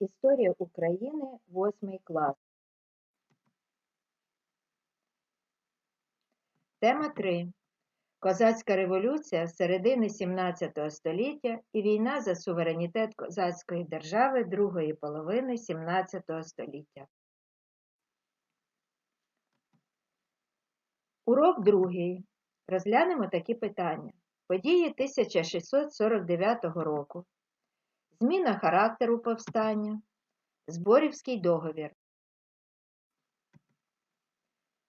Історія України, 8 клас. Тема 3. Козацька революція середини 17 століття і війна за суверенітет козацької держави другої половини 17 століття. Урок другий. Розглянемо такі питання. Події 1649 року. Зміна характеру повстання. Зборівський договір.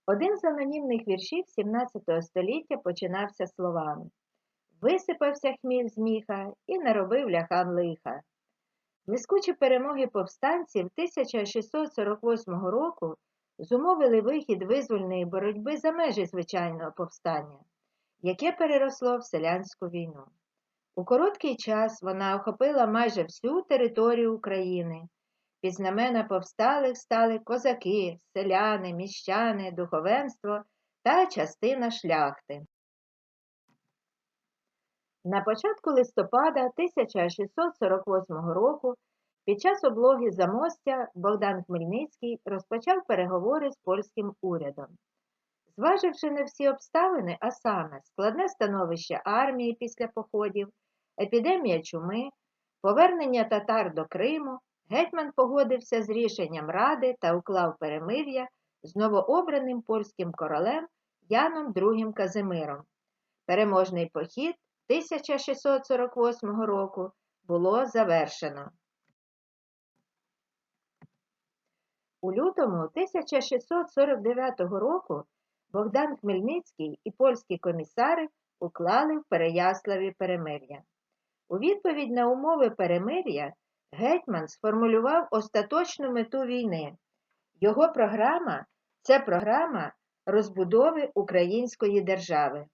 Один з анонімних віршів 17 століття починався словами Висипався хміль з міха і наробив ляхан лиха. Блискучі перемоги повстанців 1648 року зумовили вихід визвольної боротьби за межі звичайного повстання, яке переросло в селянську війну. У короткий час вона охопила майже всю територію України. Під знамена повсталих стали козаки, селяни, міщани, духовенство та частина шляхти. На початку листопада 1648 року під час облоги Замостя Богдан Хмельницький розпочав переговори з польським урядом. Зваживши на всі обставини, а саме складне становище армії після походів, епідемія чуми, повернення татар до Криму, гетьман погодився з рішенням Ради та уклав перемир'я з новообраним польським королем Яном II Казимиром. Переможний похід 1648 року було завершено. У лютому 1649 року Богдан Хмельницький і польські комісари уклали в Переяславі перемир'я. У відповідь на умови перемир'я гетьман сформулював остаточну мету війни. Його програма це програма розбудови української держави.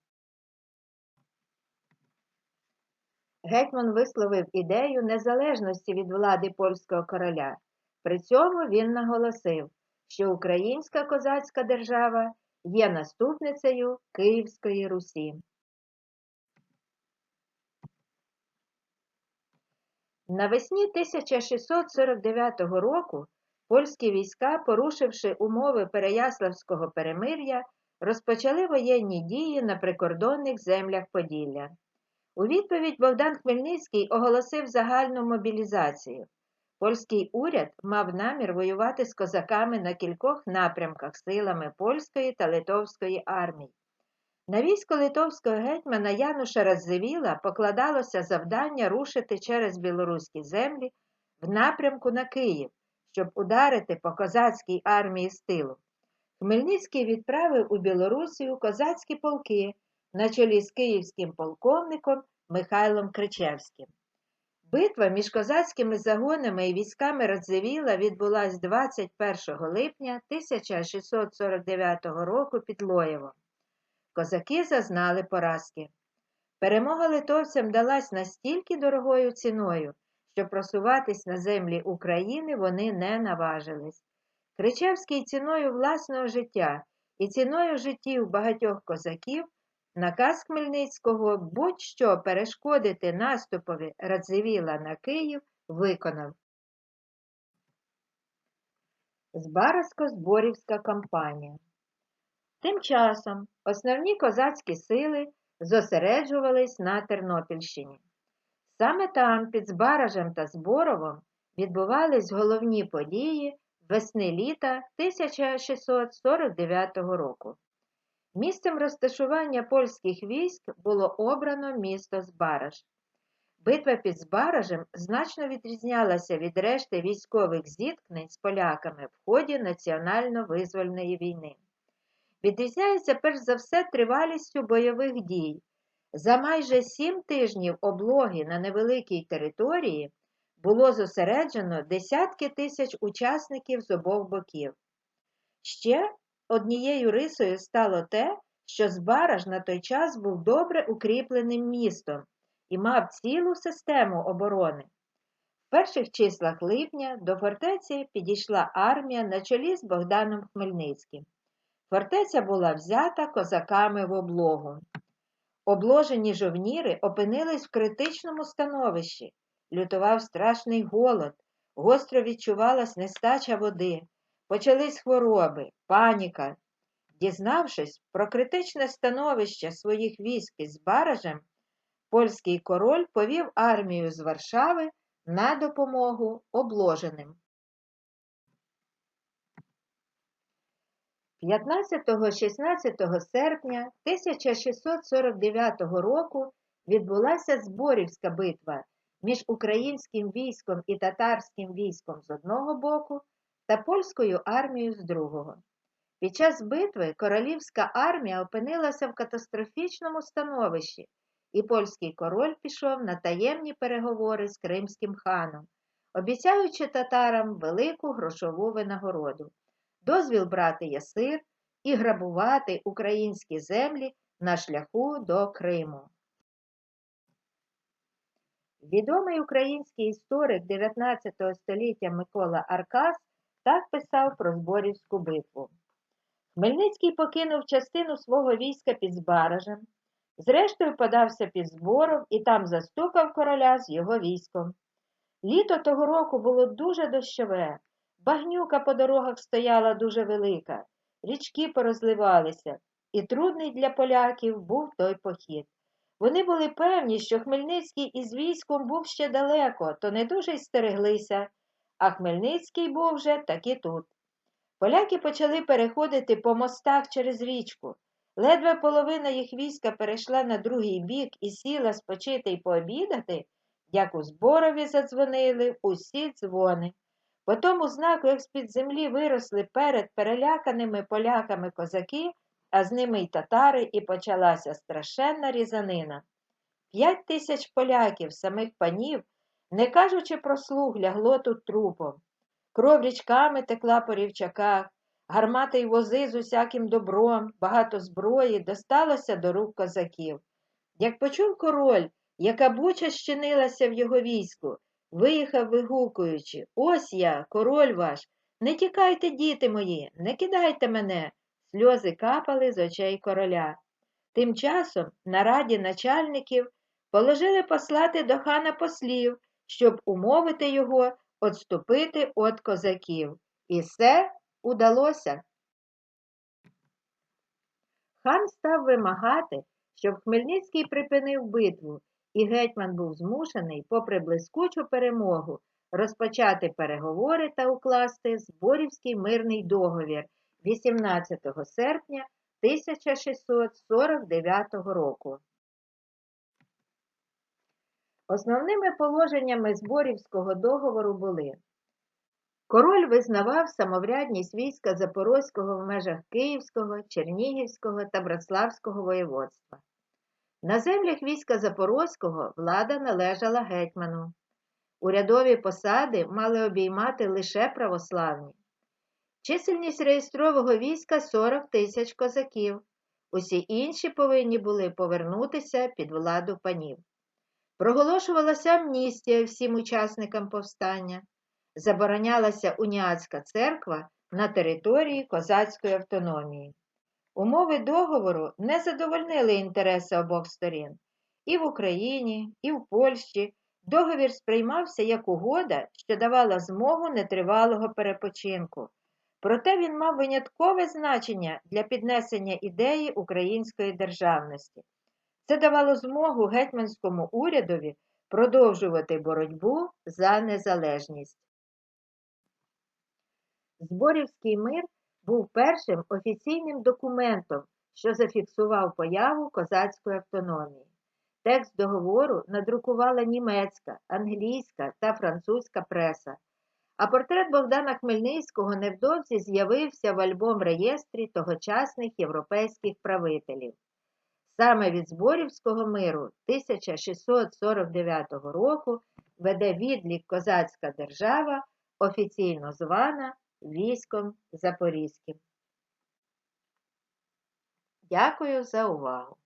Гетьман висловив ідею незалежності від влади польського короля. При цьому він наголосив, що українська козацька держава є наступницею Київської Русі. Навесні 1649 року польські війська, порушивши умови Переяславського перемир'я, розпочали воєнні дії на прикордонних землях Поділля. У відповідь Богдан Хмельницький оголосив загальну мобілізацію. Польський уряд мав намір воювати з козаками на кількох напрямках силами польської та литовської армій. На військо литовського гетьмана Януша Радзивіла покладалося завдання рушити через білоруські землі в напрямку на Київ, щоб ударити по козацькій армії з тилу. Хмельницький відправив у Білорусію козацькі полки на чолі з київським полковником Михайлом Кричевським. Битва між козацькими загонами і військами Радзивіла відбулась 21 липня 1649 року під Лоєвом. Козаки зазнали поразки. Перемога литовцям далась настільки дорогою ціною, що просуватись на землі України вони не наважились. Кричевський ціною власного життя і ціною життів багатьох козаків наказ Хмельницького будь-що перешкодити наступові Радзивіла на Київ виконав. Збаразько-зборівська кампанія Тим часом основні козацькі сили зосереджувались на Тернопільщині. Саме там, під Збаражем та Зборовом, відбувались головні події весни літа 1649 року. Місцем розташування польських військ було обрано місто Збараж. Битва під Збаражем значно відрізнялася від решти військових зіткнень з поляками в ході національно-визвольної війни. Відрізняється перш за все тривалістю бойових дій. За майже сім тижнів облоги на невеликій території було зосереджено десятки тисяч учасників з обох боків. Ще однією рисою стало те, що Збараж на той час був добре укріпленим містом і мав цілу систему оборони. В перших числах липня до фортеці підійшла армія на чолі з Богданом Хмельницьким. Фортеця була взята козаками в облогу. Обложені жовніри опинились в критичному становищі, лютував страшний голод, Гостро відчувалась нестача води, почались хвороби, паніка. Дізнавшись про критичне становище своїх військ із Баражем, польський король повів армію з Варшави на допомогу обложеним. 15-16 серпня 1649 року відбулася Зборівська битва між українським військом і татарським військом з одного боку та польською армією з другого. Під час битви королівська армія опинилася в катастрофічному становищі, і польський король пішов на таємні переговори з кримським ханом, обіцяючи татарам велику грошову винагороду, дозвіл брати ясир і грабувати українські землі на шляху до Криму. Відомий український історик 19 століття Микола Аркас так писав про Зборівську битву. Хмельницький покинув частину свого війська під Збаражем, зрештою подався під збором і там застукав короля з його військом. Літо того року було дуже дощове, багнюка по дорогах стояла дуже велика, річки порозливалися, і трудний для поляків був той похід. Вони були певні, що Хмельницький із військом був ще далеко, то не дуже й стереглися, а Хмельницький був вже таки тут. Поляки почали переходити по мостах через річку. Ледве половина їх війська перейшла на другий бік і сіла спочити й пообідати, як у зборові задзвонили усі дзвони. По тому знаку, як з-під землі виросли перед переляканими поляками козаки, а з ними й татари, і почалася страшенна різанина. П'ять тисяч поляків, самих панів, не кажучи про слуг, лягло тут трупом. Кров річками текла по рівчаках, гармати й вози з усяким добром, багато зброї досталося до рук козаків. Як почув король, яка буча щинилася в його війську, виїхав, вигукуючи Ось я, король ваш, не тікайте, діти мої, не кидайте мене. Сльози капали з очей короля. Тим часом на раді начальників положили послати до хана послів, щоб умовити його отступити від козаків. І все удалося. Хан став вимагати, щоб Хмельницький припинив битву, і гетьман був змушений, попри блискучу перемогу, розпочати переговори та укласти Зборівський мирний договір 18 серпня 1649 року. Основними положеннями Зборівського договору були Король визнавав самоврядність війська Запорозького в межах Київського, Чернігівського та Братславського воєводства. На землях війська Запорозького влада належала гетьману. Урядові посади мали обіймати лише православні. Чисельність реєстрового війська 40 тисяч козаків. Усі інші повинні були повернутися під владу панів. Проголошувалася амністія всім учасникам повстання, заборонялася уніатська церква на території козацької автономії. Умови договору не задовольнили інтереси обох сторін. І в Україні, і в Польщі договір сприймався як угода, що давала змогу нетривалого перепочинку. Проте він мав виняткове значення для піднесення ідеї української державності. Це давало змогу гетьманському урядові продовжувати боротьбу за незалежність. Зборівський мир був першим офіційним документом, що зафіксував появу козацької автономії. Текст договору надрукувала німецька, англійська та французька преса, а портрет Богдана Хмельницького невдовзі з'явився в альбом реєстрі тогочасних європейських правителів. Саме від Зборівського миру 1649 року веде відлік козацька держава, офіційно звана військом Запорізьким. Дякую за увагу!